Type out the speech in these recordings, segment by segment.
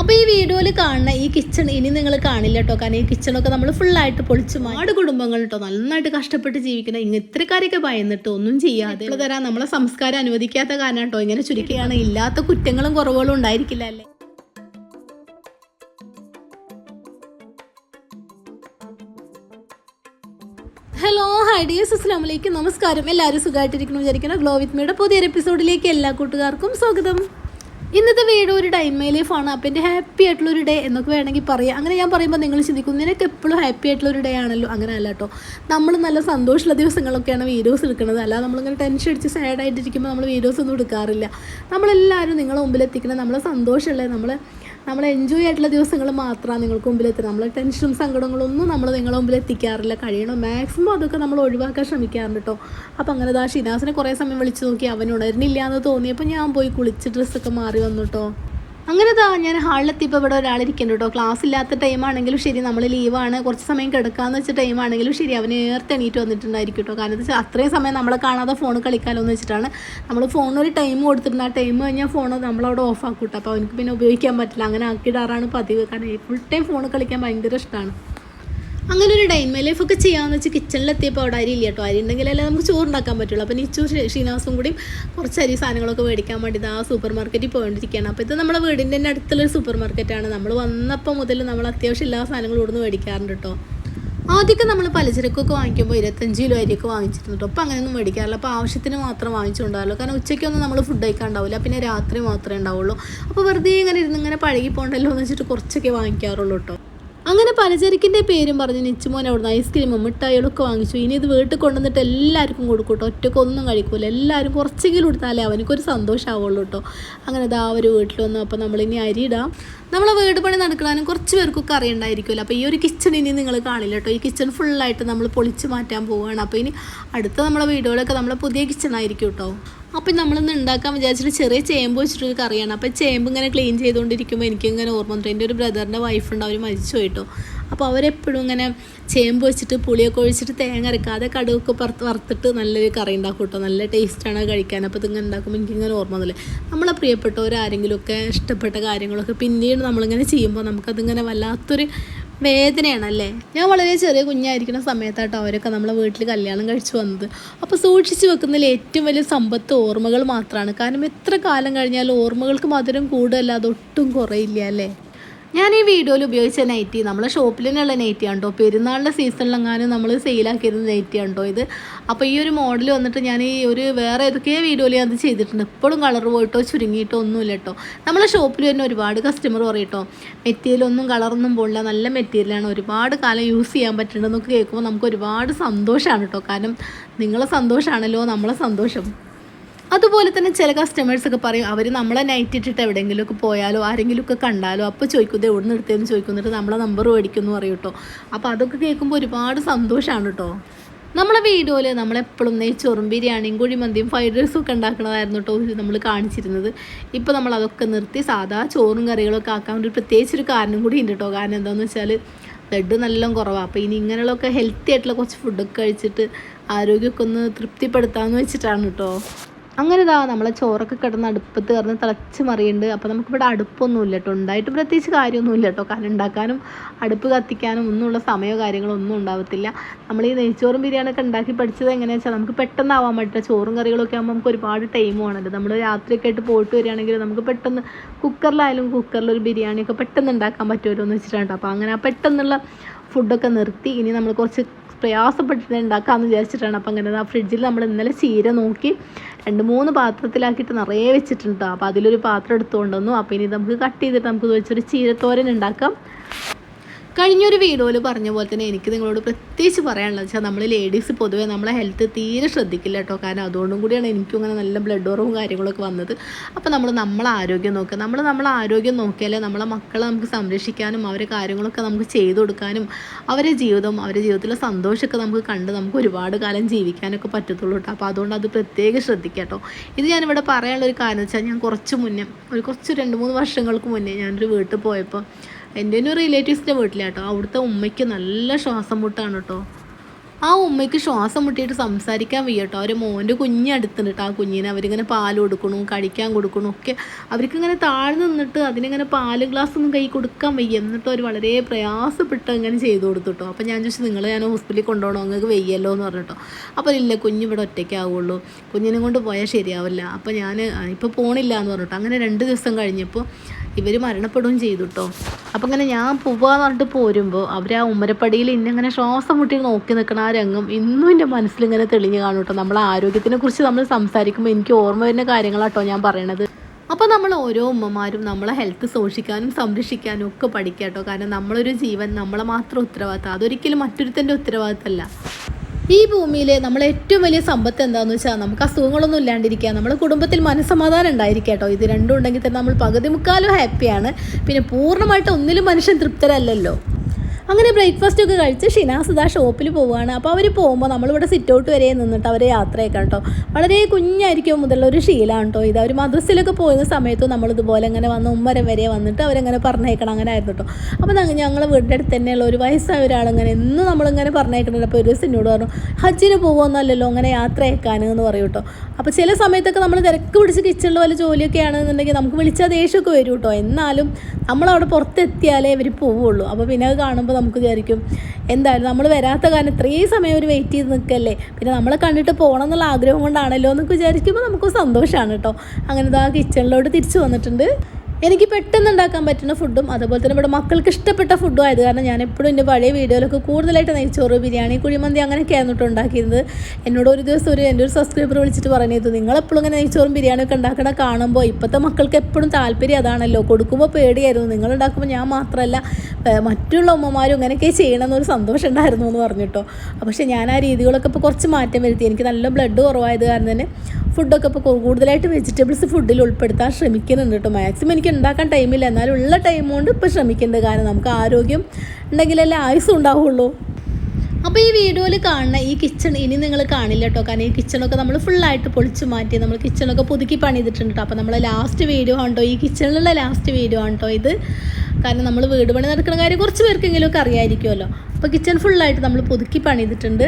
അപ്പോൾ ഈ വീഡിയോയിൽ കാണുന്ന ഈ കിച്ചൺ ഇനി നിങ്ങൾ കാണില്ല കേട്ടോ കാരണം ഈ കിച്ചണൊക്കെ നമ്മൾ ഫുള്ളായിട്ട് പൊളിച്ച് മാട് കുടുംബങ്ങൾ കേട്ടോ നന്നായിട്ട് കഷ്ടപ്പെട്ട് ജീവിക്കുന്ന ഇങ്ങനെ ഇത്രക്കാരൊക്കെ ഭയന്നിട്ട് ഒന്നും ചെയ്യാതെ ഇവിടെ തരാൻ നമ്മളെ സംസ്കാരം അനുവദിക്കാത്ത കാരണം കേട്ടോ ഇങ്ങനെ ചുരുക്കുകയാണ് ഇല്ലാത്ത കുറ്റങ്ങളും കുറവുകളും ഉണ്ടായിരിക്കില്ല അല്ലേ? ഹലോ ഹൈ ഡിയേഴ്സ് അസ്ലാമലൈക്കും നമസ്കാരം. എല്ലാവരും സുഖമായിട്ടിരിക്കണം വിചാരിക്കണം ഗ്ലോ വിത്ത് മിയുടെ പുതിയൊരു എപ്പിസോഡിലേക്ക് എല്ലാ കൂട്ടുകാർക്കും സ്വാഗതം. ഇന്നത്തെ വീഡിയോ ഒരു ടൈം മൈ ലൈഫാണ് അപ്പം എന്റെ ഹാപ്പി ആയിട്ടുള്ള ഒരു ഡേ എന്നൊക്കെ വേണമെങ്കിൽ പറയാം. അങ്ങനെ ഞാൻ പറയുമ്പോൾ നിങ്ങൾ ചിന്തിക്കും നിനക്ക് എപ്പോഴും ഹാപ്പി ആയിട്ടുള്ള ഒരു ഡേ ആണല്ലോ. അങ്ങനെ അല്ല കേട്ടോ നമ്മൾ നല്ല സന്തോഷമുള്ള ദിവസങ്ങളൊക്കെയാണ് വീഡിയോസ് എടുക്കുന്നത്. അല്ല നമ്മളിങ്ങനെ ടെൻഷൻ അടിച്ച് സാഡായിട്ടിരിക്കുമ്പോൾ നമ്മൾ വീഡിയോസ് ഒന്നും എടുക്കാറില്ല. നമ്മളെല്ലാവരും നിങ്ങളുടെ മുമ്പിൽ എത്തിക്കണം നമ്മളെ സന്തോഷമുള്ള നമ്മൾ നമ്മൾ എൻജോയ് ആയിട്ടുള്ള ദിവസങ്ങൾ മാത്രമാണ് നിങ്ങൾക്ക് മുമ്പിൽ എത്തുന്നത് നമ്മൾ ടെൻഷനും സങ്കടങ്ങളും ഒന്നും നമ്മൾ നിങ്ങളുടെ മുമ്പിൽ എത്തിക്കാറില്ല. കഴിയണം. മാക്സിമം അതൊക്കെ നമ്മൾ ഒഴിവാക്കാൻ ശ്രമിക്കാറുണ്ട് കേട്ടോ അപ്പോൾ അങ്ങനെ ദാ ഷിനാസിനെ കുറേ സമയം വിളിച്ചു നോക്കി അവൻ ഉണരുന്നില്ല എന്ന് തോന്നിയപ്പോൾ ഞാൻ പോയി കുളിച്ച് ഡ്രസ്സൊക്കെ മാറി വന്നു കേട്ടോ അങ്ങനെ താ ഞാൻ ഹാളിലെത്തിയപ്പോൾ ഇവിടെ ഒരാളിരിക്കുന്നുണ്ട് കേട്ടോ ക്ലാസ് ഇല്ലാത്ത ടൈമാണെങ്കിലും ശരി നമ്മൾ ലീവാണ് കുറച്ച് സമയം കിടക്കാമെന്ന് വെച്ച ടൈമാണെങ്കിലും ശരി അവന് നേരത്തെ എണീറ്റ് വന്നിട്ടുണ്ടായിരിക്കും കേട്ടോ കാരണം വെച്ചാൽ അത്രയും സമയം നമ്മളെ കാണാതെ ഫോൺ കളിക്കാമല്ലോ എന്ന് വെച്ചിട്ടാണ്. നമ്മൾ ഫോണിനൊരു ടൈം കൊടുത്തിട്ടുണ്ട്. ആ ടൈം കഴിഞ്ഞാൽ ഫോൺ നമ്മളവിടെ ഓഫ് ആക്കൂട്ടോ കേട്ടോ അപ്പോൾ അവനക്ക് പിന്നെ ഉപയോഗിക്കാൻ പറ്റില്ല. അങ്ങനെ ആക്കിയിടാറാണ് പതിവ്. കാരണം ഫുൾ ടൈം ഫോൺ കളിക്കാൻ ഭയങ്കര ഇഷ്ടമാണ്. അങ്ങനെ ഒരു ഡൈൻമ ലൈഫ് ഒക്കെ ചെയ്യാമെന്ന് വെച്ചാൽ കിച്ചണിലെത്തിയപ്പോൾ അവിടെ അരി ഇല്ല കേട്ടോ അരി ഉണ്ടെങ്കിലല്ലേ നമുക്ക് ചോറുണ്ടാക്കാൻ പറ്റുള്ളൂ. അപ്പോൾ നിച്ചു ശ്രീനിവാസും കൂടി കുറച്ച് അരി സാധനങ്ങളൊക്കെ മേടിക്കാൻ വേണ്ടി ആ സൂപ്പർ മാർക്കറ്റിൽ പോയിക്കൊണ്ടിരിക്കുകയാണ് അപ്പോൾ ഇത് നമ്മുടെ വീടിന്റെ തന്നെ അടുത്തുള്ളൊരു സൂപ്പർ മാർക്കറ്റാണ് നമ്മൾ വന്നപ്പോൾ മുതൽ നമ്മൾ അത്യാവശ്യം എല്ലാ സാധനങ്ങളും ഇവിടുന്ന് മേടിക്കാറുണ്ട് കേട്ടോ ആദ്യമൊക്കെ നമ്മൾ പലചരക്കൊക്കെ വാങ്ങിക്കുമ്പോൾ ഇരുപത്തഞ്ച് കിലോ അരിയൊക്കെ വാങ്ങിച്ചിരുന്നു കേട്ടോ അപ്പോൾ അങ്ങനെയൊന്നും മേടിക്കാറില്ല. അപ്പോൾ ആവശ്യത്തിന് മാത്രം വാങ്ങിച്ചുണ്ടാവുള്ളൂ കാരണം ഉച്ചയ്ക്കൊന്നും നമ്മൾ ഫുഡ് കഴിക്കാൻ ഉണ്ടാവില്ല. പിന്നെ രാത്രി മാത്രമേ ഉണ്ടാവുള്ളൂ. അപ്പോൾ വെറുതെ ഇങ്ങനെ ഇരുന്ന് ഇങ്ങനെ പഴകി പോകണ്ടല്ലോ എന്ന് വെച്ചിട്ട് കുറച്ചൊക്കെ വാങ്ങിക്കാറുള്ളൂ കേട്ടോ അങ്ങനെ പലചരക്കിന്റെ പേരും പറഞ്ഞ് നിച്ചുമോൻ അവിടുന്ന് ഐസ്ക്രീമും മിഠായികളൊക്കെ വാങ്ങിച്ചു. ഇനി ഇത് വീട്ടിൽ കൊണ്ടുവന്നിട്ട് എല്ലാവർക്കും കൊടുക്കൂട്ടോ. കേട്ടോ ഒറ്റക്കൊന്നും കഴിക്കൂല. എല്ലാവരും കുറച്ചെങ്കിലും കൊടുത്താലേ അവനക്കൊരു സന്തോഷമാവുള്ളൂ കേട്ടോ. അങ്ങനെ ഇതാ ഒരു വീട്ടിൽ വന്നു. അപ്പോൾ നമ്മളിനി അരി ഇടാം. നമ്മളെ വീട് പണി നടക്കണമെങ്കിൽ കുറച്ച് പേർക്കൊക്കെ അറിയണ്ടായിരിക്കുമല്ലോ. അപ്പോൾ ഈ ഒരു കിച്ചൺ ഇനി നിങ്ങൾ കാണില്ല കേട്ടോ. ഈ കിച്ചൺ ഫുള്ളായിട്ട് നമ്മൾ പൊളിച്ച് മാറ്റാൻ പോവുകയാണ്. അപ്പോൾ ഇനി അടുത്ത നമ്മളെ വീടുകളൊക്കെ നമ്മളെ പുതിയ കിച്ചൺ ആയിരിക്കും കേട്ടോ. അപ്പം നമ്മളിന്ന് ഉണ്ടാക്കാൻ വിചാരിച്ചിട്ട് ചെറിയ ചേമ്പ് വെച്ചിട്ടൊരു കറിയാണ്. അപ്പോൾ ചേമ്പ് ഇങ്ങനെ ക്ലീൻ ചെയ്തുകൊണ്ടിരിക്കുമ്പോൾ എനിക്കിങ്ങനെ ഓർമ്മ വന്നിട്ട് എന്റെ ഒരു ബ്രദറിന്റെ വൈഫുണ്ട് അവർ മരിച്ചു പോയിട്ടോ. അപ്പോൾ അവരെപ്പോഴും ഇങ്ങനെ ചേമ്പ് വെച്ചിട്ട് പുളിയൊക്കെ ഒഴിച്ചിട്ട് തേങ്ങ അരക്കാതെ കടുകൊക്കെ പുറത്ത് വറുത്തിട്ട് നല്ലൊരു കറി ഉണ്ടാക്കും കേട്ടോ നല്ല ടേസ്റ്റാണ് കഴിക്കാൻ. അപ്പോൾ ഇതിങ്ങനെ ഉണ്ടാക്കുമ്പോൾ എനിക്കിങ്ങനെ ഓർമ്മ വന്നില്ലേ? നമ്മളെ പ്രിയപ്പെട്ടവർ ആരെങ്കിലുമൊക്കെ ഇഷ്ടപ്പെട്ട കാര്യങ്ങളൊക്കെ പിന്നീട് നമ്മളിങ്ങനെ ചെയ്യുമ്പോൾ നമുക്കതിങ്ങനെ വല്ലാത്തൊരു വേദനയാണല്ലേ? ഞാൻ വളരെ ചെറിയ കുഞ്ഞായിരിക്കുന്ന സമയത്താട്ടോ അവരൊക്കെ നമ്മളെ വീട്ടിൽ കല്യാണം കഴിച്ചു വന്നത്. അപ്പോൾ സൂക്ഷിച്ചു വെക്കുന്നതിൽ ഏറ്റവും വലിയ സമ്പത്ത് ഓർമ്മകൾ മാത്രമാണ് കാരണം എത്ര കാലം കഴിഞ്ഞാലും ഓർമ്മകൾക്ക് മധുരം കൂടുതലല്ല ഒട്ടും കുറയില്ല അല്ലേ? ഞാൻ ഈ വീഡിയോയിൽ ഉപയോഗിച്ച നൈറ്റി നമ്മൾ ഷോപ്പിൽ തന്നെയുള്ള നൈറ്റി ആണ് കേട്ടോ പെരുന്നാളിന്റെ സീസണിലെങ്ങാനും നമ്മൾ സെയിലാക്കിയിരുന്ന നൈറ്റി ആണ് കേട്ടോ ഇത്? അപ്പോൾ ഈ ഒരു മോഡൽ വന്നിട്ട് ഞാൻ ഈ ഒരു വേറെ ഏതൊക്കെയോ വീഡിയോയിൽ അത് ചെയ്തിട്ടുണ്ട്. ഇപ്പോഴും കളർ പോയിട്ടോ ചുരുങ്ങിയിട്ടോ ഒന്നുമില്ല കേട്ടോ. നമ്മളെ ഷോപ്പിൽ തന്നെ ഒരുപാട് കസ്റ്റമർ പറയും കേട്ടോ മെറ്റീരിയലൊന്നും കളറൊന്നും പോകില്ല നല്ല മെറ്റീരിയലാണ് ഒരുപാട് കാലം യൂസ് ചെയ്യാൻ പറ്റുന്നുണ്ടെന്നൊക്കെ കേൾക്കുമ്പോൾ നമുക്ക് ഒരുപാട് സന്തോഷമാണ് കേട്ടോ. കാരണം നിങ്ങളെ സന്തോഷമാണല്ലോ നമ്മളെ സന്തോഷം. അതുപോലെ തന്നെ ചില കസ്റ്റമേഴ്സ് ഒക്കെ പറയും അവർ നമ്മളെ നൈറ്റ് ഇട്ടിട്ട് എവിടെയെങ്കിലുമൊക്കെ പോയാലോ ആരെങ്കിലുമൊക്കെ കണ്ടാലോ അപ്പോൾ ചോദിക്കുന്നത് എവിടെ നിന്ന് എടുത്തതെന്ന് ചോദിക്കുന്നിട്ട് നമ്മളെ നമ്പർ മേടിക്കുമെന്ന് പറയും കേട്ടോ അപ്പോൾ അതൊക്കെ കേൾക്കുമ്പോൾ ഒരുപാട് സന്തോഷമാണ് കേട്ടോ നമ്മളെ വീഡിയോയിൽ നമ്മളെപ്പോഴും നെയ്ച്ചോറും ബിരിയാണിയും കുഴിമന്തിയും ഫ്രൈഡ് റൈസും ഒക്കെ ഉണ്ടാക്കണതായിരുന്നു കേട്ടോ നമ്മൾ കാണിച്ചിരുന്നത്. ഇപ്പോൾ നമ്മൾ അതൊക്കെ നിർത്തി സാധാ ചോറും കറികളൊക്കെ ആക്കാൻ വേണ്ടി പ്രത്യേകിച്ചൊരു കാരണം കൂടി ഉണ്ട് കേട്ടോ കാരണം എന്താണെന്ന് വെച്ചാൽ ബ്ലഡ് നല്ല കുറവാണ് അപ്പോൾ ഇനി ഇങ്ങനെയുള്ളതൊക്കെ ഹെൽത്തി ആയിട്ടുള്ള കുറച്ച് ഫുഡൊക്കെ കഴിച്ചിട്ട് ആരോഗ്യമൊക്കെ ഒന്ന് തൃപ്തിപ്പെടുത്താമെന്ന് വെച്ചിട്ടാണ് കേട്ടോ അങ്ങനെ ഇതാ നമ്മളെ ചോറൊക്കെ കിടന്ന് അടുപ്പത്ത് കിടന്ന് തിളച്ച് മറിയുണ്ട് അപ്പോൾ നമുക്കിവിടെ അടുപ്പൊന്നുമില്ല കേട്ടോ. ഉണ്ടായിട്ട് പ്രത്യേകിച്ച് കാര്യമൊന്നുമില്ല കേട്ടോ. കാരണം ഉണ്ടാക്കാനും അടുപ്പ് കത്തിക്കാനും ഒന്നുമുള്ള സമയമോ കാര്യങ്ങളോ ഒന്നും ഉണ്ടാവത്തില്ല. നമ്മൾ ഈ നെയ്ച്ചോറും ബിരിയാണിയൊക്കെ ഉണ്ടാക്കി പഠിച്ചത് എങ്ങനെയാണെന്ന് വെച്ചാൽ നമുക്ക് പെട്ടെന്ന് ആവാൻ പറ്റില്ല. ചോറും കറികളൊക്കെ ആകുമ്പോൾ നമുക്ക് ഒരുപാട് ടൈം വേണമല്ലോ നമ്മൾ രാത്രിയൊക്കെ ആയിട്ട് പോയിട്ട് വരികയാണെങ്കിൽ നമുക്ക് പെട്ടെന്ന് കുക്കറിലായാലും കുക്കറിൽ ഒരു ബിരിയാണിയൊക്കെ പെട്ടെന്ന് ഉണ്ടാക്കാൻ പറ്റുമല്ലോ എന്ന് വെച്ചിട്ടാണ് കേട്ടോ. അപ്പോൾ അങ്ങനെ പെട്ടെന്നുള്ള ഫുഡൊക്കെ നിർത്തി. ഇനി നമ്മൾ കുറച്ച് പ്രയാസപ്പെട്ടിട്ട് ഉണ്ടാക്കാമെന്ന് വിചാരിച്ചിട്ടാണ്. അപ്പം അങ്ങനെ ആ ഫ്രിഡ്ജിൽ നമ്മൾ ഇന്നലെ ചീര നോക്കി രണ്ട് മൂന്ന് പാത്രത്തിലാക്കിയിട്ട് നിറയെ വെച്ചിട്ടുണ്ട്. അപ്പോൾ അതിലൊരു പാത്രം എടുത്തുകൊണ്ടുവന്നു. അപ്പോൾ ഇനി നമുക്ക് കട്ട് ചെയ്തിട്ട് നമുക്ക് വെച്ചൊരു ചീരത്തോരൻ ഉണ്ടാക്കാം. കഴിഞ്ഞൊരു വീഡിയോയിൽ പറഞ്ഞ പോലെ തന്നെ എനിക്ക് നിങ്ങളോട് പ്രത്യേകിച്ച് പറയാനുള്ളത് വെച്ചാൽ നമ്മൾ ലേഡീസ് പൊതുവേ നമ്മളെ ഹെൽത്ത് തീരെ ശ്രദ്ധിക്കില്ല കേട്ടോ. കാരണം അതുകൊണ്ടും കൂടിയാണ് എനിക്കും അങ്ങനെ നല്ല ബ്ലഡ് ഉറവും കാര്യങ്ങളൊക്കെ വന്നത്. അപ്പോൾ നമ്മൾ നമ്മളെ ആരോഗ്യം നോക്കുക നമ്മൾ നമ്മളെ ആരോഗ്യം നോക്കിയാലേ നമ്മളെ മക്കളെ നമുക്ക് സംരക്ഷിക്കാനും അവരെ കാര്യങ്ങളൊക്കെ നമുക്ക് ചെയ്തു കൊടുക്കാനും അവരെ ജീവിതം അവരെ ജീവിതത്തിലെ സന്തോഷമൊക്കെ നമുക്ക് കണ്ട് നമുക്ക് ഒരുപാട് കാലം ജീവിക്കാനൊക്കെ പറ്റത്തുള്ളൂ കേട്ടോ. അപ്പോൾ അതുകൊണ്ട് അത് പ്രത്യേകം ശ്രദ്ധിക്കുക കേട്ടോ. ഇത് ഞാനിവിടെ പറയാനുള്ളൊരു കാരണം വെച്ചാൽ ഞാൻ കുറച്ച് മുന്നേ ഒരു കുറച്ച് രണ്ട് മൂന്ന് വർഷങ്ങൾക്ക് മുന്നേ ഞാനൊരു വീട്ടിൽ പോയപ്പോൾ എന്റെ ഒരു റിലേറ്റീവ്സിന്റെ വീട്ടിലാട്ടോ. അവിടുത്തെ ഉമ്മയ്ക്ക് നല്ല ശ്വാസം മുട്ടാണ് കേട്ടോ ആ ഉമ്മയ്ക്ക് ശ്വാസം മുട്ടിയിട്ട് സംസാരിക്കാൻ വയ്യ കേട്ടോ അവർ മോന്റെ കുഞ്ഞ് അടുത്തുണ്ട് കേട്ടോ ആ കുഞ്ഞിനെ അവരിങ്ങനെ പാൽ കൊടുക്കണു കഴിക്കാൻ കൊടുക്കണു ഒക്കെ. അവർക്കിങ്ങനെ താഴ്ന്നു നിന്നിട്ട് അതിനിങ്ങനെ പാൽ ഗ്ലാസ് ഒന്നും കൈ കൊടുക്കാൻ വയ്യ. എന്നിട്ട് അവർ വളരെ പ്രയാസപ്പെട്ട് ഇങ്ങനെ ചെയ്തു കൊടുത്തു കേട്ടോ അപ്പോൾ ഞാൻ ചോദിച്ചു നിങ്ങൾ ഞാൻ ഹോസ്പിറ്റലിൽ കൊണ്ടുപോകണോ? നിങ്ങൾക്ക് വയ്യല്ലോ എന്ന് പറഞ്ഞിട്ടോ അപ്പോൾ ഇല്ല കുഞ്ഞ് ഇവിടെ ഒറ്റയ്ക്കാവുള്ളൂ കുഞ്ഞിനെ കൊണ്ട് പോയാൽ ശരിയാവില്ല. അപ്പോൾ ഞാൻ ഇപ്പോൾ പോണില്ല എന്ന് പറഞ്ഞിട്ടോ അങ്ങനെ രണ്ട് ദിവസം കഴിഞ്ഞപ്പോൾ ഇവർ മരണപ്പെടുകയും ചെയ്തു കേട്ടോ അപ്പം ഇങ്ങനെ ഞാൻ പോവാന്ന് പറഞ്ഞിട്ട് പോരുമ്പോൾ അവർ ആ ഉമ്മരപ്പടിയിൽ ഇന്നിങ്ങനെ ശ്വാസം മുട്ടി നോക്കി നിൽക്കണ ആ രംഗം ഇന്നും എന്റെ മനസ്സിലിങ്ങനെ തെളിഞ്ഞു കാണും കേട്ടോ നമ്മളെ ആരോഗ്യത്തിനെ കുറിച്ച് നമ്മൾ സംസാരിക്കുമ്പോൾ എനിക്ക് ഓർമ്മ വരുന്ന കാര്യങ്ങളാട്ടോ ഞാൻ പറയണത്. അപ്പോൾ നമ്മൾ ഓരോ ഉമ്മമാരും നമ്മളെ ഹെൽത്ത് സൂക്ഷിക്കാനും സംരക്ഷിക്കാനും ഒക്കെ പഠിക്കുക കേട്ടോ കാരണം നമ്മളൊരു ജീവൻ നമ്മളെ മാത്രം ഉത്തരവാദിത്തം. അതൊരിക്കലും മറ്റൊരുത്തന്റെ ഉത്തരവാദിത്തമല്ല. ഈ ഭൂമിയിൽ നമ്മൾ ഏറ്റവും വലിയ സമ്പത്ത് എന്താണെന്ന് വെച്ചാൽ നമുക്ക് അസുഖങ്ങളൊന്നും ഇല്ലാണ്ടിരിക്കുക. നമ്മുടെ കുടുംബത്തിൽ മനസ്സമാധാനം ഉണ്ടായിരിക്കുക കേട്ടോ. ഇത് രണ്ടും ഉണ്ടെങ്കിൽ തന്നെ നമ്മൾ പകുതി മുക്കാലും ഹാപ്പിയാണ് പിന്നെ പൂർണമായിട്ട് ഒന്നിലും മനുഷ്യൻ തൃപ്തരല്ലല്ലോ. അങ്ങനെ ബ്രേക്ക്ഫാസ്റ്റ് ഒക്കെ കഴിച്ച് ഷിനാസ് ഇതാ ഷോപ്പിൽ പോവുകയാണ് അപ്പോൾ അവർ പോകുമ്പോൾ നമ്മളിവിടെ സിറ്റ് ഔട്ട് വരെ നിന്നിട്ട് അവർ യാത്രയൊക്കെ കേട്ടോ വളരെ കുഞ്ഞായിരിക്കും മുതലുള്ള ഒരു ശീലമാണ് കേട്ടോ ഇത്. അവർ മദ്രസയിലൊക്കെ പോകുന്ന സമയത്തും നമ്മളിതുപോലെ ഇങ്ങനെ വന്ന് ഉമ്മരം വരെ വന്നിട്ട് അവരങ്ങനെ പറഞ്ഞേക്കണം. അങ്ങനെ ആയിരുന്നു കേട്ടോ അപ്പോൾ ഞങ്ങളെ വീടിന്റെ അടുത്ത് തന്നെയുള്ള ഒരു വയസ്സായ ഒരാളിങ്ങനെ എന്നും നമ്മളിങ്ങനെ പറഞ്ഞേക്കണല്ലോ. അപ്പോൾ ഒരു ദിവസം എന്നോട് പറഞ്ഞു ഹജ്ജിന് പോകുമെന്നല്ലല്ലോ അങ്ങനെ യാത്രയേക്കാൻ എന്ന് പറയും കേട്ടോ അപ്പോൾ ചില സമയത്തൊക്കെ നമ്മൾ തിരക്ക് പിടിച്ച് കിച്ചണിൽ വല്ല ജോലിയൊക്കെ ആണെന്നുണ്ടെങ്കിൽ നമുക്ക് വിളിച്ചാൽ ദേഷ്യമൊക്കെ വരും കേട്ടോ എന്നാലും നമ്മളവിടെ പുറത്തെത്തിയാലേ ഇവർ പോവുള്ളൂ. അപ്പോൾ പിന്നെ അത് കാണുമ്പോൾ നമുക്ക് വിചാരിക്കും എന്തായാലും നമ്മൾ വരാത്ത കാരണം ഇത്രയും സമയം ഒരു വെയിറ്റ് ചെയ്ത് നിൽക്കല്ലേ പിന്നെ നമ്മളെ കണ്ടിട്ട് പോകണം എന്നുള്ള ആഗ്രഹം കൊണ്ടാണല്ലോ എന്നൊക്കെ വിചാരിക്കുമ്പോൾ നമുക്ക് സന്തോഷമാണ് കേട്ടോ അങ്ങനെ ഇതാ കിച്ചണിലോട്ട് തിരിച്ചു വന്നിട്ടുണ്ട്. എനിക്ക് പെട്ടെന്ന് ഉണ്ടാക്കാൻ പറ്റുന്ന ഫുഡും അതുപോലെ തന്നെ ഇവിടെ മക്കൾക്ക് ഇഷ്ടപ്പെട്ട ഫുഡും ആയത് കാരണം ഞാൻ എപ്പോഴും എന്റെ പഴയ വീഡിയോയിലൊക്കെ കൂടുതലായിട്ട് നെയ്ച്ചോറ് ബിരിയാണി കുഴിമന്തി അങ്ങനെയൊക്കെ ആയിരുന്നു ഉണ്ടാക്കിയിരുന്നത്. എന്നോട് ഒരു ദിവസം ഒരു എന്റെ ഒരു സബ്സ്ക്രൈബർ വിളിച്ചിട്ട് പറയുന്നത് നിങ്ങളെപ്പോഴും ഇങ്ങനെ നെയ്ച്ചോറും ബിരിയാണിയൊക്കെ ഉണ്ടാക്കണ കാണുമ്പോൾ ഇപ്പോഴത്തെ മക്കൾക്ക് എപ്പോഴും താല്പര്യം അതാണല്ലോ. കൊടുക്കുമ്പോൾ പേടിയായിരുന്നു. നിങ്ങൾ ഉണ്ടാക്കുമ്പോൾ ഞാൻ മാത്രമല്ല മറ്റുള്ള ഉമ്മമാരും ഇങ്ങനെയൊക്കെ ചെയ്യണമെന്നൊരു സന്തോഷം ഉണ്ടായിരുന്നു എന്ന് പറഞ്ഞിട്ടോ പക്ഷേ ഞാൻ ആ രീതികളൊക്കെ ഇപ്പോൾ കുറച്ച് മാറ്റം വരുത്തി. എനിക്ക് നല്ല ബ്ലഡ് കുറവായത് കാരണം തന്നെ ഫുഡൊക്കെ ഇപ്പോൾ കൂടുതലായിട്ട് വെജിറ്റബിൾസ് ഫുഡിൽ ഉൾപ്പെടുത്താൻ ശ്രമിക്കുന്നുണ്ട് കേട്ടോ മാക്സിമം എനിക്ക് ഉണ്ടാക്കാൻ ടൈമില്ല എന്നാലും ഉള്ള ടൈം കൊണ്ട് ഇപ്പോൾ ശ്രമിക്കുന്നുണ്ട്. കാരണം നമുക്ക് ആരോഗ്യം ഉണ്ടെങ്കിലല്ലേ ആയുസ് ഉണ്ടാവുള്ളൂ. അപ്പോൾ ഈ വീഡിയോയിൽ കാണുന്ന ഈ കിച്ചൺ ഇനി നിങ്ങൾ കാണില്ല കേട്ടോ കാരണം ഈ കിച്ചണൊക്കെ നമ്മൾ ഫുള്ളായിട്ട് പൊളിച്ച് മാറ്റി നമ്മൾ കിച്ചണൊക്കെ പുതുക്കി പണിതിട്ടുണ്ട് കേട്ടോ അപ്പോൾ നമ്മൾ ലാസ്റ്റ് വീഡിയോ ആണ് ഈ കിച്ചണിലുള്ള ലാസ്റ്റ് വീഡിയോ ആണ് ഇത്. കാരണം നമ്മൾ വീട് പണി നടക്കുന്ന കാര്യം കുറച്ച് പേർക്കെങ്കിലുമൊക്കെ അറിയായിരിക്കുമല്ലോ അപ്പോൾ കിച്ചൺ ഫുള്ളായിട്ട് നമ്മൾ പുതുക്കി പണിതിട്ടുണ്ട്.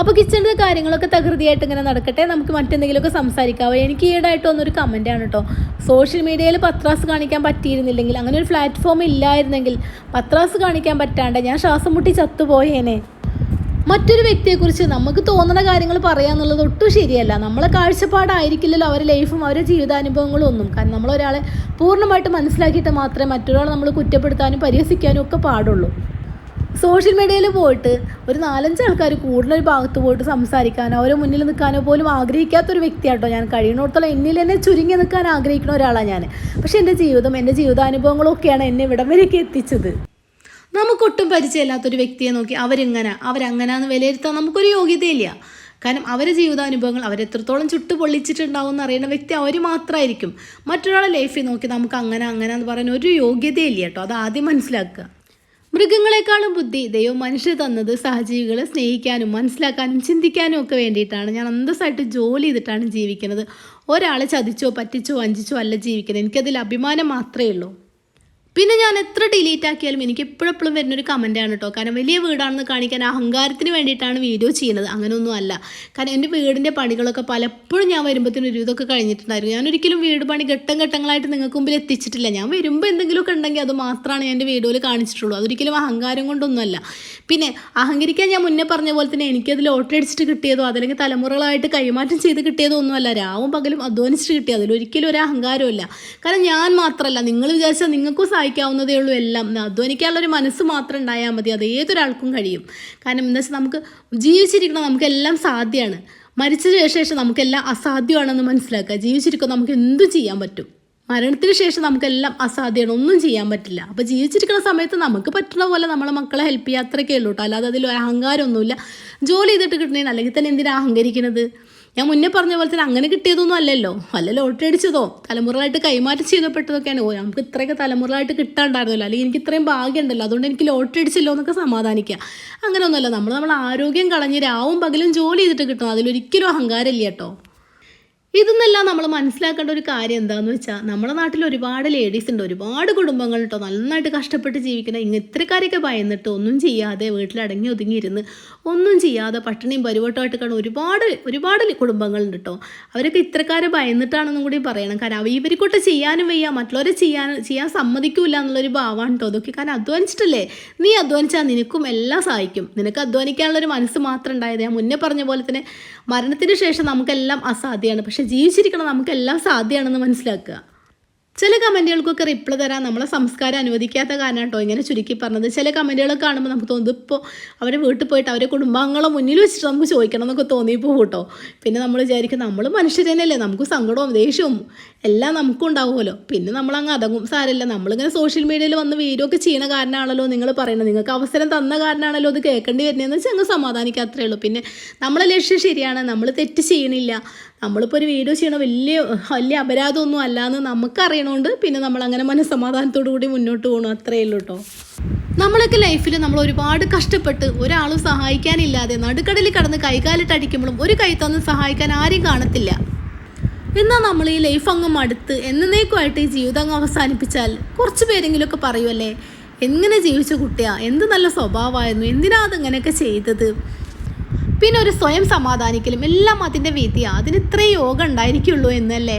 അപ്പോൾ കിച്ചണിന്റെ കാര്യങ്ങളൊക്കെ തകൃതിയായിട്ട് ഇങ്ങനെ നടക്കട്ടെ. നമുക്ക് മറ്റെന്തെങ്കിലുമൊക്കെ സംസാരിക്കാവോ എനിക്ക് ഈടായിട്ട് വന്നൊരു കമന്റ് ആണ് കേട്ടോ സോഷ്യൽ മീഡിയയിൽ പത്രാസ് കാണിക്കാൻ പറ്റിയിരുന്നില്ലെങ്കിൽ അങ്ങനെ ഒരു പ്ലാറ്റ്ഫോം ഇല്ലായിരുന്നെങ്കിൽ പത്രാസ് കാണിക്കാൻ പറ്റാണ്ട് ഞാൻ ശ്വാസം മുട്ടി ചത്തുപോയേനെ. മറ്റൊരു വ്യക്തിയെക്കുറിച്ച് നമുക്ക് തോന്നുന്ന കാര്യങ്ങൾ പറയാന്നുള്ളത് ഒട്ടും ശരിയല്ല. നമ്മളെ കാഴ്ചപ്പാടായിരിക്കില്ലല്ലോ അവരുടെ ലൈഫും അവരുടെ ജീവിതാനുഭവങ്ങളും ഒന്നും. കാരണം നമ്മളൊരാളെ പൂർണമായിട്ട് മനസ്സിലാക്കിയിട്ട് മാത്രമേ മറ്റൊരാളെ നമ്മൾ കുറ്റപ്പെടുത്താനും പരിഹസിക്കാനും ഒക്കെ പാടുള്ളൂ. സോഷ്യൽ മീഡിയയിൽ പോയിട്ട് ഒരു നാലഞ്ച് ആൾക്കാർ ഒരു ഭാഗത്ത് പോയിട്ട് സംസാരിക്കാനോ അവരെ മുന്നിൽ നിൽക്കാനോ പോലും ആഗ്രഹിക്കാത്തൊരു വ്യക്തിയാട്ടോ ഞാൻ. കഴിയുന്നിടത്തോളം എന്നിൽ എന്നെ ചുരുങ്ങി നിൽക്കാൻ ആഗ്രഹിക്കുന്ന ഒരാളാണ് ഞാൻ. പക്ഷേ എന്റെ ജീവിതം എന്റെ ജീവിതാനുഭവങ്ങളൊക്കെയാണ് എന്നെ ഇവിടം വരെയൊക്കെ എത്തിച്ചത്. നമുക്കൊട്ടും പരിചയമില്ലാത്തൊരു വ്യക്തിയെ നോക്കി അവരെങ്ങനെ അവരങ്ങനെയാണെന്ന് വിലയിരുത്താൻ നമുക്കൊരു യോഗ്യതയില്ല. കാരണം അവരെ ജീവിതാനുഭവങ്ങൾ അവരെത്രത്തോളം ചുട്ടു പൊള്ളിച്ചിട്ടുണ്ടാവും എന്നറിയുന്ന വ്യക്തി അവർ മാത്രമായിരിക്കും മറ്റൊരാളെ ലൈഫിൽ നോക്കി നമുക്ക് അങ്ങനെ അങ്ങനെ എന്ന് പറയാൻ ഒരു യോഗ്യതയില്ല കേട്ടോ. അത് ആദ്യം മനസ്സിലാക്കുക. മൃഗങ്ങളെക്കാളും ബുദ്ധി ദൈവം മനുഷ്യർ തന്നത് സഹജീവികളെ സ്നേഹിക്കാനും മനസ്സിലാക്കാനും ചിന്തിക്കാനും ഒക്കെ വേണ്ടിയിട്ടാണ്. ഞാൻ അന്തസ്സായിട്ട് ജോലി ചെയ്തിട്ടാണ് ജീവിക്കുന്നത്. ഒരാളെ ചതിച്ചോ പറ്റിച്ചോ വഞ്ചിച്ചോ അല്ല ജീവിക്കുന്നത്. എനിക്കതിൽ അഭിമാനം മാത്രമേ ഉള്ളൂ. പിന്നെ ഞാൻ എത്ര ഡിലീറ്റ് ആക്കിയാലും എനിക്ക് എപ്പോഴെപ്പോഴും വരുന്നൊരു കമന്റാണ് കേട്ടോ കാരണം വലിയ വീടാണെന്ന് കാണിക്കാൻ അഹങ്കാരത്തിന് വേണ്ടിയിട്ടാണ് വീഡിയോ ചെയ്യുന്നത്. അങ്ങനെയൊന്നും അല്ല. കാരണം എന്റെ വീടിന്റെ പണികളൊക്കെ പലപ്പോഴും ഞാൻ വരുമ്പോഴത്തേനും ഒരു ഇതൊക്കെ കഴിഞ്ഞിട്ടുണ്ടായിരുന്നു. ഞാൻ ഒരിക്കലും വീട് പണി ഘട്ടം ഘട്ടങ്ങളായിട്ട് നിങ്ങൾക്ക് മുമ്പിൽ എത്തിച്ചിട്ടില്ല. ഞാൻ വരുമ്പോൾ എന്തെങ്കിലുമൊക്കെ ഉണ്ടെങ്കിൽ അത് മാത്രമാണ് എന്റെ വീഡിയോയിൽ കാണിച്ചിട്ടുള്ളൂ. അതൊരിക്കലും അഹങ്കാരം കൊണ്ടൊന്നുമല്ല. പിന്നെ അഹങ്കരിക്കാൻ ഞാൻ മുന്നേ പറഞ്ഞ പോലെ തന്നെ എനിക്കത് ലോട്ടറി അടിച്ചിട്ട് കിട്ടിയതോ അതല്ലെങ്കിൽ തലമുറകളായിട്ട് കൈമാറ്റം ചെയ്ത് കിട്ടിയതോ ഒന്നുമല്ല രാവും പകലും അധ്വാനിച്ചിട്ട് കിട്ടിയത് ഒരിക്കലും ഒരു അഹങ്കാരമില്ല കാരണം ഞാൻ മാത്രമല്ല. നിങ്ങൾ വിചാരിച്ചാൽ നിങ്ങൾക്കും സഹായിക്കാവുന്നതേ ഉള്ളൂ എല്ലാം. അധ്വാനിക്കാനുള്ളൊരു മനസ്സ് മാത്രം ഉണ്ടായാൽ മതി. അത് ഏതൊരാൾക്കും കഴിയും. കാരണം എന്താ വെച്ചാൽ നമുക്ക് ജീവിച്ചിരിക്കണം നമുക്കെല്ലാം സാധ്യമാണ് മരിച്ച ശേഷം നമുക്കെല്ലാം അസാധ്യമാണെന്ന് മനസ്സിലാക്കുക. ജീവിച്ചിരിക്കുക നമുക്ക് എന്തും ചെയ്യാൻ പറ്റും. മരണത്തിന് ശേഷം നമുക്കെല്ലാം അസാധ്യമാണ്. ഒന്നും ചെയ്യാൻ പറ്റില്ല. അപ്പോൾ ജീവിച്ചിരിക്കുന്ന സമയത്ത് നമുക്ക് പറ്റുന്ന പോലെ നമ്മളെ മക്കളെ ഹെൽപ്പ് ചെയ്യാത്രയൊക്കെ ഉള്ളൂ കേട്ടോ. അല്ലാതെ അതിൽ അഹങ്കാരമൊന്നുമില്ല. ജോലി ചെയ്തിട്ട് കിട്ടുന്നതിന് അല്ലെങ്കിൽ തന്നെ എന്തിനാ അഹങ്കരിക്കുന്നത് ഞാൻ മുന്നേ പറഞ്ഞ പോലെ തന്നെ അങ്ങനെ കിട്ടിയതൊന്നും അല്ലല്ലോ. വല്ല ലോട്ടറി അടിച്ചതോ? തലമുറകളായിട്ട് കൈമാറ്റം ചെയ്തപ്പെട്ടതൊക്കെയാണ് ഓ നമുക്ക് ഇത്രയൊക്കെ തലമുറകളായിട്ട് കിട്ടാണ്ടായിരുന്നല്ലോ. അല്ലെങ്കിൽ എനിക്ക് ഇത്രയും ഭാഗ്യമുണ്ടല്ലോ. അതുകൊണ്ട് എനിക്ക് ലോട്ടറി അടിച്ചല്ലോ എന്നൊക്കെ സമാധാനിക്കുക. അങ്ങനെയൊന്നുമല്ല. നമ്മൾ നമ്മൾ ആരോഗ്യം കളഞ്ഞ് രാവും പകലും ജോലി ചെയ്തിട്ട് കിട്ടണം. അതിലൊരിക്കലും അഹങ്കാരമില്ല കേട്ടോ. ഇതെന്നെല്ലാം നമ്മൾ മനസ്സിലാക്കേണ്ട ഒരു കാര്യം എന്താണെന്ന് വെച്ചാൽ നമ്മുടെ നാട്ടിൽ ഒരുപാട് ലേഡീസ് ഉണ്ട് ഒരുപാട് കുടുംബങ്ങൾ കേട്ടോ നന്നായിട്ട് കഷ്ടപ്പെട്ട് ജീവിക്കുന്ന ഇങ്ങനെ ഇത്രക്കാരൊക്കെ ഭയന്നിട്ട് ഒന്നും ചെയ്യാതെ വീട്ടിലടങ്ങി ഒതുങ്ങിയിരുന്ന് ഒന്നും ചെയ്യാതെ പട്ടിണിയും പരിവട്ടമായിട്ട് കാണുന്ന ഒരുപാട് ഒരുപാട് കുടുംബങ്ങളുണ്ട് കേട്ടോ അവരൊക്കെ ഇത്രക്കാരെ ഭയന്നിട്ടാണെന്നും കൂടി പറയണം. കാരണം ഇവർക്കൊട്ട് ചെയ്യാനും വയ്യ മറ്റുള്ളവരെ ചെയ്യാൻ ചെയ്യാൻ സമ്മതിക്കില്ല എന്നുള്ളൊരു ഭാവമാണ് കേട്ടോ അതൊക്കെ. കാരണം അധ്വാനിച്ചിട്ടല്ലേ? നീ അധ്വാനിച്ചാൽ നിനക്കും എല്ലാം സഹായിക്കും. നിനക്ക് അധ്വാനിക്കാനുള്ളൊരു മനസ്സ് മാത്രം ഉണ്ടായത്. ഞാൻ മുന്നേ പറഞ്ഞ പോലെ തന്നെ മരണത്തിന് ശേഷം നമുക്കെല്ലാം അസാധ്യമാണ്. പക്ഷെ ജീവിച്ചിരിക്കണം നമുക്കെല്ലാം സാധ്യമാണെന്ന് മനസ്സിലാക്കുക. ചില കമന്റുകൾക്കൊക്കെ റിപ്ലൈ തരാൻ നമ്മളെ സംസ്കാരം അനുവദിക്കാത്ത കാരണം കേട്ടോ ഇങ്ങനെ ചുരുക്കി പറഞ്ഞത്. ചില കമന്റുകൾ കാണുമ്പോൾ നമുക്ക് തോന്നും ഇപ്പോൾ അവരെ വീട്ടിൽ പോയിട്ട് അവരെ കുടുംബാംഗങ്ങളെ മുന്നിൽ വെച്ചിട്ട് നമുക്ക് ചോദിക്കണം എന്നൊക്കെ തോന്നിപ്പോ കേട്ടോ പിന്നെ നമ്മൾ വിചാരിക്കും നമ്മൾ മനുഷ്യർ തന്നെയല്ലേ നമുക്ക് സങ്കടവും ദേഷ്യവും എല്ലാം നമുക്കും ഉണ്ടാവുമല്ലോ. പിന്നെ നമ്മൾ നമ്മളങ്ങ് അതങ്ങും സാരമില്ല നമ്മളിങ്ങനെ സോഷ്യൽ മീഡിയയിൽ വന്ന് വീഡിയോ ഒക്കെ ചെയ്യണ കാരണമാണല്ലോ നിങ്ങൾ പറയുന്നത് നിങ്ങൾക്ക് അവസരം തന്ന കാരണമാണല്ലോ അത് കേൾക്കേണ്ടി വരുന്നതെന്ന് വെച്ചാൽ അങ്ങ് സമാധാനിക്കാത്രേ ഉള്ളൂ. പിന്നെ നമ്മളെ ലക്ഷ്യം ശരിയാണ്. നമ്മൾ തെറ്റ് ചെയ്യണില്ല. നമ്മളിപ്പോൾ ഒരു വീഡിയോ ചെയ്യണ വലിയ വലിയ അപരാധമൊന്നും അല്ലാന്ന് നമുക്കറിയണോണ്ട് പിന്നെ നമ്മളങ്ങനെ മനസ്സമാധാനത്തോടു കൂടി മുന്നോട്ട് പോകണം അത്രയേ ഉള്ളൂ കേട്ടോ നമ്മളൊക്കെ ലൈഫിൽ നമ്മൾ ഒരുപാട് കഷ്ടപ്പെട്ട് ഒരാളും സഹായിക്കാനില്ലാതെ നടുക്കടലിൽ കടന്ന് കൈകാലിട്ട് അടിക്കുമ്പോഴും ഒരു കൈ തന്ന് സഹായിക്കാൻ ആരും കാണത്തില്ല. എന്നാൽ നമ്മൾ ഈ ലൈഫ് അങ്ങ് മടുത്ത് എന്നേക്കുമായിട്ട് ഈ ജീവിതം അങ്ങ് അവസാനിപ്പിച്ചാൽ കുറച്ച് പേരെങ്കിലുമൊക്കെ പറയുമല്ലേ എങ്ങനെ ജീവിച്ച കുട്ടിയാ? എന്ത് നല്ല സ്വഭാവമായിരുന്നു? എന്തിനാ അതിങ്ങനെയൊക്കെ ചെയ്തത്? പിന്നെ ഒരു സ്വയം സമാധാനിക്കലും എല്ലാം അതിന്റെ വിധിയാണ് അതിന് ഇത്രയും യോഗം ഉണ്ടായിരിക്കുള്ളൂ എന്നല്ലേ?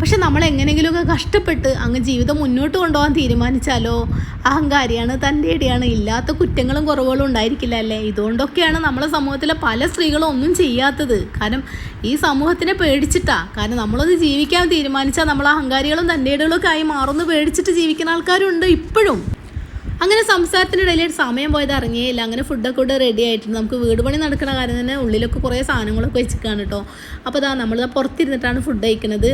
പക്ഷെ നമ്മൾ എങ്ങനെയെങ്കിലുമൊക്കെ കഷ്ടപ്പെട്ട് അങ്ങ് ജീവിതം മുന്നോട്ട് കൊണ്ടുപോകാൻ തീരുമാനിച്ചാലോ? അഹങ്കാരിയാണ് തന്റെ ഇടയാണ്. ഇല്ലാത്ത കുറ്റങ്ങളും കുറവുകളും ഉണ്ടായിരിക്കില്ല അല്ലേ? ഇതുകൊണ്ടൊക്കെയാണ് നമ്മളെ സമൂഹത്തിലെ പല സ്ത്രീകളും ഒന്നും ചെയ്യാത്തത്. കാരണം ഈ സമൂഹത്തിനെ പേടിച്ചിട്ടാ. കാരണം നമ്മളത് ജീവിക്കാൻ തീരുമാനിച്ചാൽ നമ്മൾ അഹങ്കാരികളും തന്റെ ഇടകളൊക്കെ ആയി മാറുന്നു പേടിച്ചിട്ട് ജീവിക്കുന്ന ആൾക്കാരുണ്ട് ഇപ്പോഴും. അങ്ങനെ സംസാരത്തിനിടയിൽ സമയം പോയത് അറിഞ്ഞേയില്ല അങ്ങനെ ഫുഡൊക്കെ കൂടെ റെഡി ആയിട്ടുണ്ട്. നമുക്ക് വീട് പണി നടക്കുന്ന കാര്യം തന്നെ ഉള്ളിലൊക്കെ കുറേ സാധനങ്ങളൊക്കെ വെച്ചിട്ടാണ് കേട്ടോ. അപ്പോൾ അതാ നമ്മൾ പുറത്തിരുന്നിട്ടാണ് ഫുഡ് കഴിക്കുന്നത്.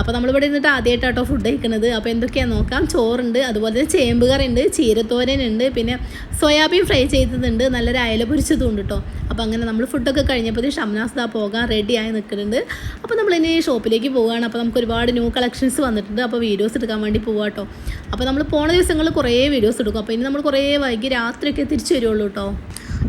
അപ്പോൾ നമ്മളിവിടെ ഇരുന്നിട്ട് ആദ്യമായിട്ടാട്ടോ ഫുഡ് കഴിക്കുന്നത് അപ്പോൾ എന്തൊക്കെയാണ് നോക്കാം. ചോറുണ്ട് അതുപോലെ തന്നെ ചേമ്പ് കറി ഉണ്ട് ചീരത്തോരനുണ്ട് പിന്നെ സോയാബീൻ ഫ്രൈ ചെയ്തതുണ്ട് നല്ലൊരു അയല പൊരിച്ചതുണ്ട് കേട്ടോ അപ്പോൾ അങ്ങനെ നമ്മൾ ഫുഡൊക്കെ കഴിഞ്ഞപ്പോൾ ഷംനാസ് ദാ പോകാൻ റെഡിയായി നിൽക്കുന്നുണ്ട്. അപ്പോൾ നമ്മൾ ഇനി ഷോപ്പിലേക്ക് പോവുകയാണ്. അപ്പോൾ നമുക്ക് ഒരുപാട് ന്യൂ കളക്ഷൻസ് വന്നിട്ടുണ്ട്. അപ്പോൾ വീഡിയോസ് എടുക്കാൻ വേണ്ടി പോവാം കേട്ടോ അപ്പോൾ നമ്മൾ പോണ ദിവസങ്ങളിൽ കുറേ വീഡിയോസ് എടുക്കും. അപ്പോൾ ഇനി നമ്മൾ കുറേ വൈകി രാത്രിയൊക്കെ തിരിച്ചു വരുള്ളൂ കേട്ടോ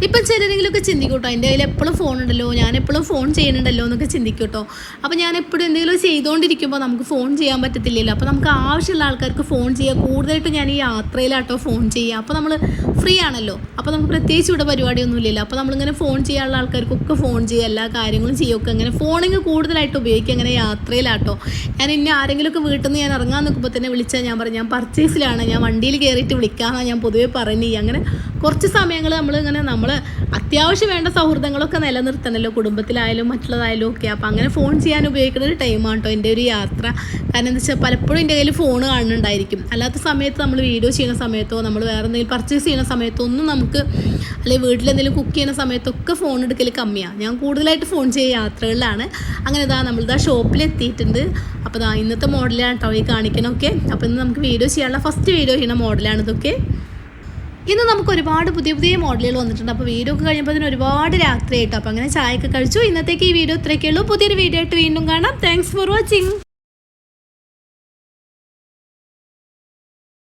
ഇപ്പം ചിലരെങ്കിലുമൊക്കെ ചിന്തിക്കൂട്ടോ കേട്ടോ എന്റെ കയ്യിൽ എപ്പോഴും ഫോൺ ഉണ്ടല്ലോ ഞാൻ എപ്പോഴും ഫോൺ ചെയ്യുന്നുണ്ടല്ലോ എന്നൊക്കെ ചിന്തിക്കൂട്ടോ. അപ്പൊ അപ്പോൾ ഞാൻ എപ്പോഴും എന്തെങ്കിലും ചെയ്തുകൊണ്ടിരിക്കുമ്പോൾ നമുക്ക് ഫോൺ ചെയ്യാൻ പറ്റത്തില്ലല്ലോ. അപ്പോൾ നമുക്ക് ആവശ്യമുള്ള ആൾക്കാർക്ക് ഫോൺ ചെയ്യുക കൂടുതലായിട്ടും ഞാൻ ഈ യാത്രയിലാട്ടോ ഫോൺ ചെയ്യുക. അപ്പോൾ നമ്മൾ ഫ്രീ ആണല്ലോ. അപ്പോൾ നമുക്ക് പ്രത്യേകിച്ച് ഇവിടെ പരിപാടിയൊന്നും ഇല്ലല്ലോ അപ്പോൾ നമ്മളിങ്ങനെ ഫോൺ ചെയ്യാനുള്ള ആൾക്കാർക്കൊക്കെ ഫോൺ ചെയ്യുക എല്ലാ കാര്യങ്ങളും ചെയ്യുമൊക്കെ അങ്ങനെ. ഫോണിങ് കൂടുതലായിട്ട് ഉപയോഗിക്കുക അങ്ങനെ യാത്രയിലാട്ടോ. ഞാൻ ഇനി ആരെങ്കിലുമൊക്കെ വീട്ടിൽ നിന്ന് ഞാൻ ഇറങ്ങാൻ നിൽക്കുമ്പോൾ തന്നെ വിളിച്ചാൽ ഞാൻ പറഞ്ഞു ഞാൻ പർച്ചേസിലാണ് ഞാൻ വണ്ടിയിൽ കയറിയിട്ട് വിളിക്കാമെന്നാണ് ഞാൻ പൊതുവേ പറഞ്ഞു അങ്ങനെ കുറച്ച് സമയങ്ങൾ നമ്മൾ ഇങ്ങനെ നമ്മൾ അത്യാവശ്യം വേണ്ട സൗഹൃദങ്ങളൊക്കെ നിലനിർത്തണമല്ലോ കുടുംബത്തിലായാലും മറ്റുള്ളതായാലും ഒക്കെ. അപ്പോൾ അങ്ങനെ ഫോൺ ചെയ്യാൻ ഉപയോഗിക്കുന്ന ഒരു ടൈമാണ് കേട്ടോ എന്റെ ഒരു യാത്ര. കാരണം എന്താ വെച്ചാൽ പലപ്പോഴും എന്റെ കയ്യിൽ ഫോൺ കാണുന്നുണ്ടായിരിക്കും. അല്ലാത്ത സമയത്ത് നമ്മൾ വീഡിയോ ചെയ്യുന്ന സമയത്തോ നമ്മൾ വേറെ എന്തെങ്കിലും പർച്ചേസ് ചെയ്യുന്ന സമയത്തോ ഒന്നും നമുക്ക് അല്ലെങ്കിൽ വീട്ടിലെന്തെങ്കിലും കുക്ക് ചെയ്യുന്ന സമയത്തൊക്കെ ഫോൺ എടുക്കൽ കമ്മിയാണ് ഞാൻ കൂടുതലായിട്ട് ഫോൺ ചെയ്യുന്ന യാത്രകളിലാണ്. അങ്ങനെ ഇതാ നമ്മളിതാ ഷോപ്പിൽ എത്തിയിട്ടുണ്ട്. അപ്പോൾ ഇതാ ഇന്നത്തെ മോഡലാണ് കേട്ടോ ഈ കാണിക്കണമൊക്കെ അപ്പോൾ ഇന്ന് നമുക്ക് വീഡിയോ ചെയ്യാനുള്ള ഫസ്റ്റ് വീഡിയോ ചെയ്യുന്ന മോഡലാണ് ഇതൊക്കെ. ഇന്ന് നമുക്ക് ഒരുപാട് പുതിയ പുതിയ മോഡലുകൾ വന്നിട്ടുണ്ട്. അപ്പോൾ വീഡിയോ ഒക്കെ കഴിയുമ്പോൾ അതിന് ഒരുപാട് രാത്രി ആയിട്ടോ അപ്പോൾ അങ്ങനെ ചായയൊക്കെ കഴിച്ചു. ഇന്നത്തേക്ക് ഈ വീഡിയോ ഇത്രയൊക്കെ ഉള്ളൂ. പുതിയൊരു വീഡിയോ ആയിട്ട് വീണ്ടും കാണാം. Thanks for watching